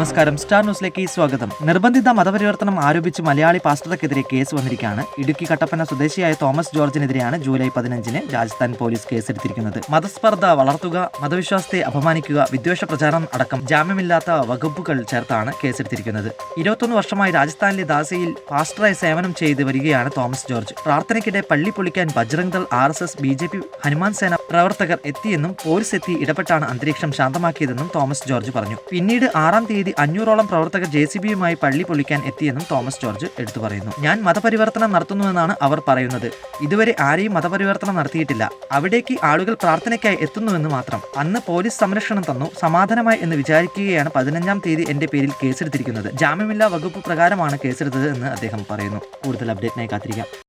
നമസ്കാരം. സ്റ്റാർ ന്യൂസിലേക്ക് സ്വാഗതം. നിർബന്ധിത മതപരിവർത്തനം ആരോപിച്ച് മലയാളി പാസ്റ്റർക്കെതിരെ കേസ് വന്നിരിക്കുകയാണ്. ഇടുക്കി കട്ടപ്പന സ്വദേശിയായ തോമസ് ജോർജിനെതിരെയാണ് ജൂലൈ പതിനഞ്ചിന് രാജസ്ഥാൻ പോലീസ് കേസെടുത്തിരിക്കുന്നത്. മതസ്പർദ്ധ വളർത്തുക മതവിശ്വാസത്തെ അപമാനിക്കുക വിദ്വേഷ പ്രചാരണം അടക്കം ജാമ്യമില്ലാത്ത വകുപ്പുകൾ ചേർത്താണ് കേസെടുത്തിരിക്കുന്നത്. ഇരുപത്തൊന്ന് വർഷമായി രാജസ്ഥാനിലെ ദാസയിൽ പാസ്റ്ററായി സേവനം ചെയ്ത് വരികയാണ് തോമസ് ജോർജ്. പ്രാർത്ഥനയ്ക്കിടെ പള്ളി പൊളിക്കാൻ Bajrang Dal R S S B J P Hanuman Sena പ്രവർത്തകർ എത്തിയെന്നും പോലീസ് എത്തി ഇടപെട്ടാണ് അന്തരീക്ഷം ശാന്തമാക്കിയതെന്നും തോമസ് ജോർജ് പറഞ്ഞു. പിന്നീട് ആറാം തീയതി അഞ്ഞൂറോളം പ്രവർത്തകർ ജെ സി ബിയുമായി പള്ളി പൊളിക്കാൻ എത്തിയെന്നും തോമസ് ജോർജ് എടുത്തു പറയുന്നു. ഞാൻ മതപരിവർത്തനം നടത്തുന്നുവെന്നാണ് അവർ പറയുന്നത്. ഇതുവരെ ആരെയും മതപരിവർത്തനം നടത്തിയിട്ടില്ല. അവിടേക്ക് ആളുകൾ പ്രാർത്ഥനയ്ക്കായി എത്തുന്നുവെന്ന് മാത്രം. അന്ന് പോലീസ് സംരക്ഷണം തന്നു. സമാധാനമായി എന്ന് വിചാരിക്കുകയാണ് പതിനഞ്ചാം തീയതി എന്റെ പേരിൽ കേസെടുത്തിരിക്കുന്നത്. ജാമ്യമില്ലാ വകുപ്പ് പ്രകാരമാണ് കേസെടുത്തത് എന്ന് അദ്ദേഹം പറയുന്നു. കൂടുതൽ അപ്ഡേറ്റിനായി കാത്തിരിക്കാം.